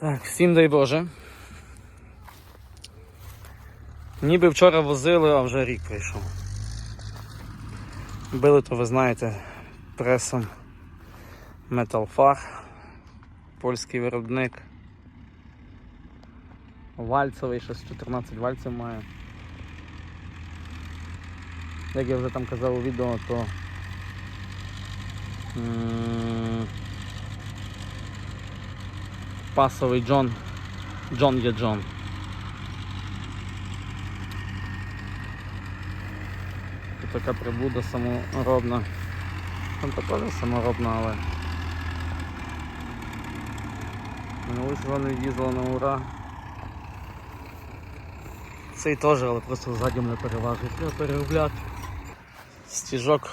Так, всім дай Боже. Ніби вчора возили, а вже рік прийшов. Били, то ви знаєте, пресом Металфар, польський виробник. Вальцевий, щось 14 вальців має. Як я вже там казав у відео, то пасовий Джон. Джон є Джон. Тут така прибуда саморобна. Там теж саморобна, але. Минулий сезон їздила на ура. Цей теж, але просто ззаді мене переважує. Треба переробляти. Стіжок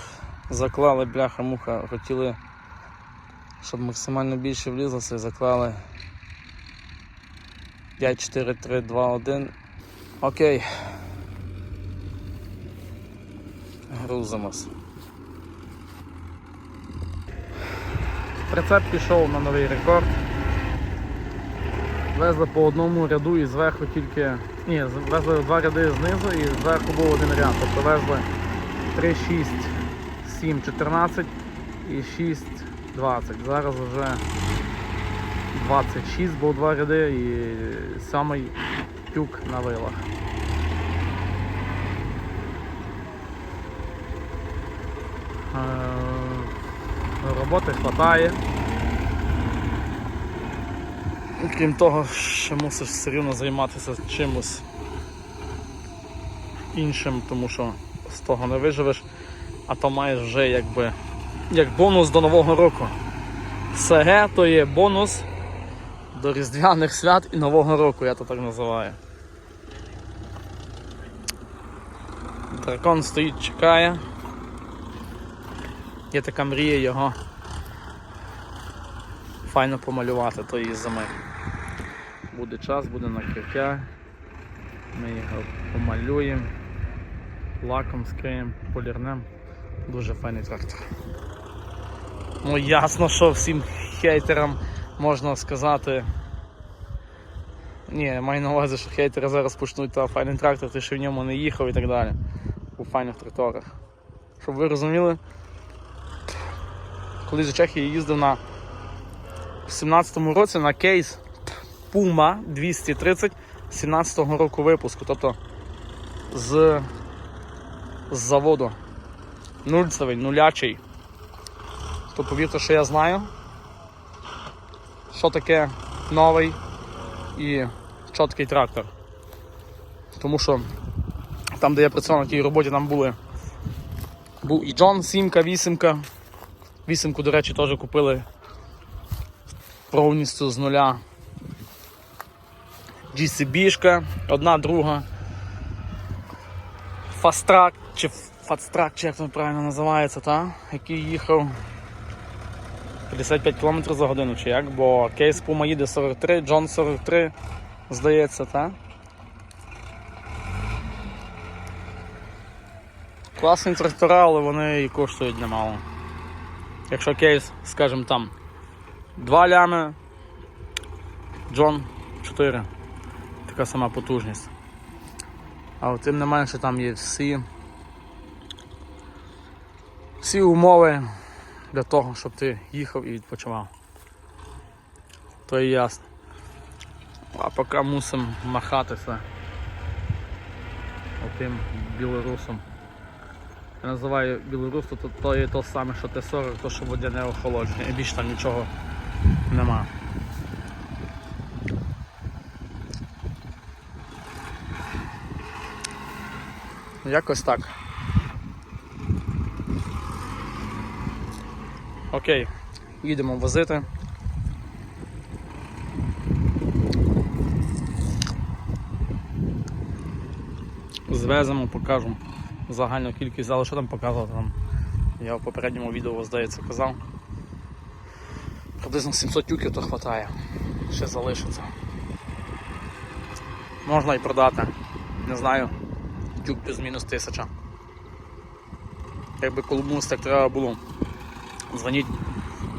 заклали бляха-муха, хотіли, щоб максимально більше влізлося, заклали 5, 4, 3, 2, 1. Окей. Грузимось. Прицеп пішов на новий рекорд. Везли по одному ряду і зверху тільки. Ні, везли два ряди знизу і зверху був один ряд. Тобто везли 3, 6, 7, 14 і 6, 20. Зараз вже 26, бо два ряди і самий тюк на вилах. Е, Роботи вистачає. Крім того, ще мусиш все рівно займатися чимось іншим, тому що з того не виживеш, а то маєш вже якби як бонус до Нового року. СГ то є бонус до Різдвяних свят і Нового року, я то так називаю. Дракон стоїть, чекає. Є така мрія його файно помалювати тої зими. Буде час, буде накриття. Ми його помалюємо, лаком скриємо, полірнем. Дуже файний трактор. Ну ясно, що всім хейтерам можна сказати. Ні, маю на увазі, що хейтери зараз почнуть та файний трактор, ти ще в ньому не їхав і так далі. У файних тракторах. Щоб ви розуміли, колись у Чехії їздив на в 17-му році на кейс Puma 230 17-го року випуску, тобто з, з заводу. Нульцевий, нулячий. То повірте, що я знаю, що таке новий і чіткий трактор. Тому що там, де я працював на тій роботі, там були був і Джон 7 8 Вісімку, до речі, теж купили повністю з нуля. GCB-шка, одна друга. Фастрак чи Фасттрак, чи як це правильно називається, та? який їхав 55 км за годину, чи як, бо кейс Puma їде 43, Джон 43, здається, та? Класні трактора, але вони і коштують немало. Якщо кейс, скажімо там, 2 лями, Джон 4. Така сама потужність. А тим не менше там є всі, всі умови для того, щоб ти їхав і відпочивав. То і ясно. А поки мусимо махатися отим білорусом. Я називаю білорус, то, то є то саме, що Т-40, то що водяне охолодження. І більше там нічого нема. Якось так. Окей, їдемо возити. Звеземо, покажемо загальну кількість залу, що там показувати там. Я в попередньому відео, здається, казав. Приблизно 700 тюків то вистачає. Ще залишиться. Можна і продати. Не знаю. Тюк плюс-мінус тисяча. Якби комусь так треба було. Дзвоніть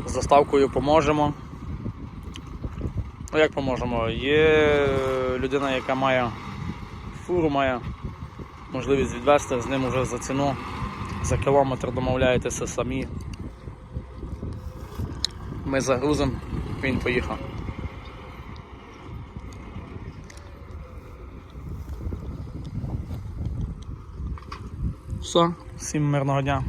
з доставкою поможемо. Ну як поможемо? Є людина, яка має фуру, має можливість відвести, з ним вже за ціну, за кілометр домовляєтеся самі. Ми загрузимо, він поїхав. Все, всім мирного дня.